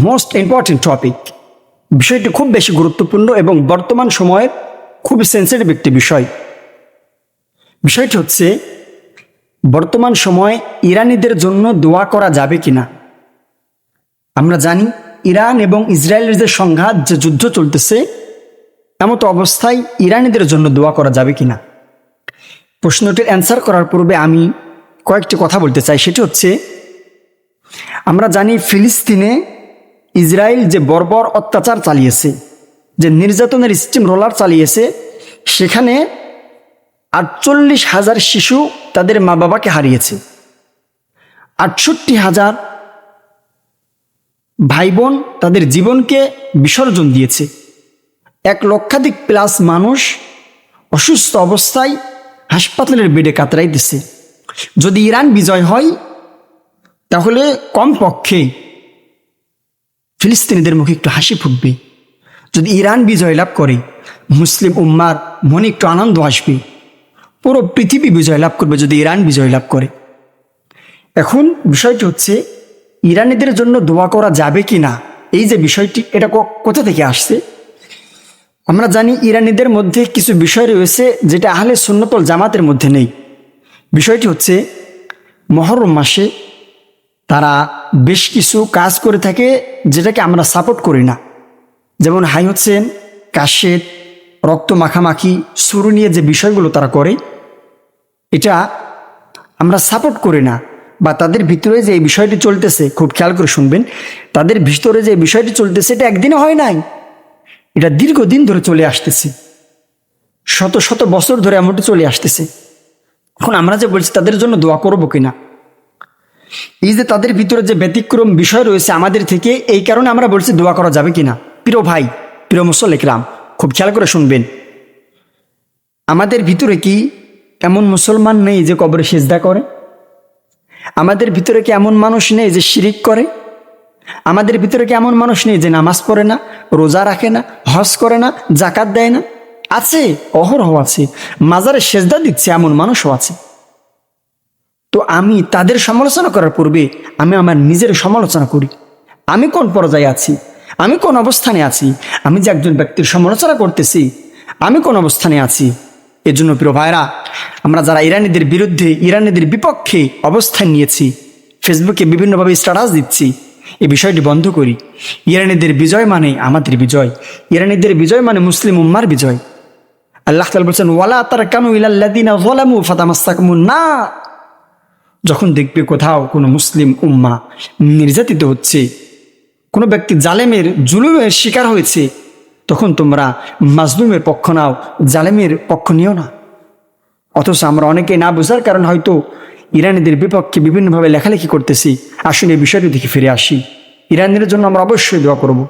Most important topic বিষয়টি খুব বেশি গুরুত্বপূর্ণ এবং বর্তমান সময়ের খুবই সেন্সিটিভ একটি বিষয়। বিষয়টি হচ্ছে, বর্তমান সময়ে ইরানিদের জন্য দোয়া করা যাবে কিনা? আমরা জানি, ইরান এবং ইসরায়েলের যে সংঘাত যে যুদ্ধ চলতেছে এমতো অবস্থায় ইরানিদের জন্য দোয়া করা যাবে কিনা? প্রশ্নটির অ্যান্সার করার পূর্বে আমি কয়েকটি কথা বলতে চাই। সেটি হচ্ছে, আমরা জানি ফিলিস্তিনে ইসরায়েল যে বর্বর অত্যাচার চালিয়েছে, যে নির্যাতনের স্টিম রোলার চালিয়েছে, সেখানে আটচল্লিশ হাজার শিশু তাদের মা বাবাকে হারিয়েছে। আটষট্টি হাজার ভাই বোন তাদের জীবনকে বিসর্জন দিয়েছে। এক লক্ষাধিক প্লাস মানুষ অসুস্থ অবস্থায় হাসপাতালের বেডে কাতরাইতেছে। যদি ইরান বিজয় হয়, তাহলে কমপক্ষে ফিলিস্তিনিদের মুখে একটু হাসি ফুটবে। যদি ইরান বিজয় লাভ করে, মুসলিম উম্মার মনে একটু আনন্দ আসবে। পুরো পৃথিবী বিজয় লাভ করবে যদি ইরান বিজয় লাভ করে। এখন বিষয়টি হচ্ছে, ইরানিদের জন্য দোয়া করা যাবে কি না? এই যে বিষয়টি, এটা কোথা থেকে আসছে? আমরা জানি ইরানিদের মধ্যে কিছু বিষয় রয়েছে যেটা আহলে সুন্নতল জামাতের মধ্যে নেই। বিষয়টি হচ্ছে, মহরম মাসে তারা বেশ কিছু কাজ করে থাকে যেটাকে আমরা সাপোর্ট করি না। যেমন হাই হচ্ছেন কাশেদ, রক্ত মাখামাখি শুরু নিয়ে যে বিষয়গুলো তারা করে, এটা আমরা সাপোর্ট করি না বা তাদের ভিতরে যে এই বিষয়টি চলতেছে, খুব খেয়াল করে শুনবেন, তাদের ভিতরে যে বিষয়টি চলতেছে এটা একদিনে হয় নাই। এটা দীর্ঘদিন ধরে চলে আসতেছে। শত শত বছর ধরে এমনটি চলে আসতেছে। এখন আমরা যে বলছি তাদের জন্য দোয়া করব কিনা? এই যে তাদের ভিতরে যে ব্যতিক্রম বিষয় রয়েছে আমাদের থেকে, এই কারণে আমরা বলছি দোয়া করা যাবে কিনা। প্রিয় ভাই, প্রিয় মুসল্লিকরাম খুব খেয়াল করে শুনবেন। আমাদের ভিতরে কি এমন মুসলমান নেই যে কবরে সেজদা করে? আমাদের ভিতরে কি এমন মানুষ নেই যে শিরিক করে? আমাদের ভিতরে কি এমন মানুষ নেই যে নামাজ পড়ে না, রোজা রাখে না, হজ করে না জাকাত দেয় না? আছে, অহরহ আছে। মাজারে সেজদা দিচ্ছে এমন মানুষও আছে। তো আমি তাদের সমালোচনা করার পূর্বে আমি আমার নিজের সমালোচনা করি। আমি কোন পর্যায়ে আছি? আমি কোন অবস্থানে আছি? আমি যে একজন ব্যক্তির সমালোচনা করতেছি, আমি কোন অবস্থানে আছি? এজন্য প্রিয় ভাইরা আমরা যারা ইরানিদের বিরুদ্ধে, ইরানিদের বিপক্ষে অবস্থান নিয়েছি, ফেসবুকে বিভিন্নভাবে স্ট্যাটাস দিচ্ছি, এই বিষয়টি বন্ধ করি। ইরানিদের বিজয় মানে আমাদের বিজয়। ইরানিদের বিজয় মানে মুসলিম উম্মার বিজয়। আল্লাহ তাআলা বলছেন, ওয়ালা তার কানু ইলাল্লাদিনা যলামু ফাতামাসসাকুমুন না যখন দেখবে কোথাও কোনো মুসলিম উম্মা নির্যাতিত হচ্ছে, কোনো ব্যক্তি জালেমের জুলুমের শিকার হয়েছে, তখন তোমরা মাজলুমের পক্ষ নাও, জালেমের পক্ষ নিও না। অথচ আমরা অনেকে না বোঝার কারণ হয়তো ইরানিদের বিপক্ষে বিভিন্নভাবে লেখালেখি করতেছি। আসুন এই বিষয়টি দেখে ফিরে আসি। ইরানের জন্য আমরা অবশ্যই দোয়া করব।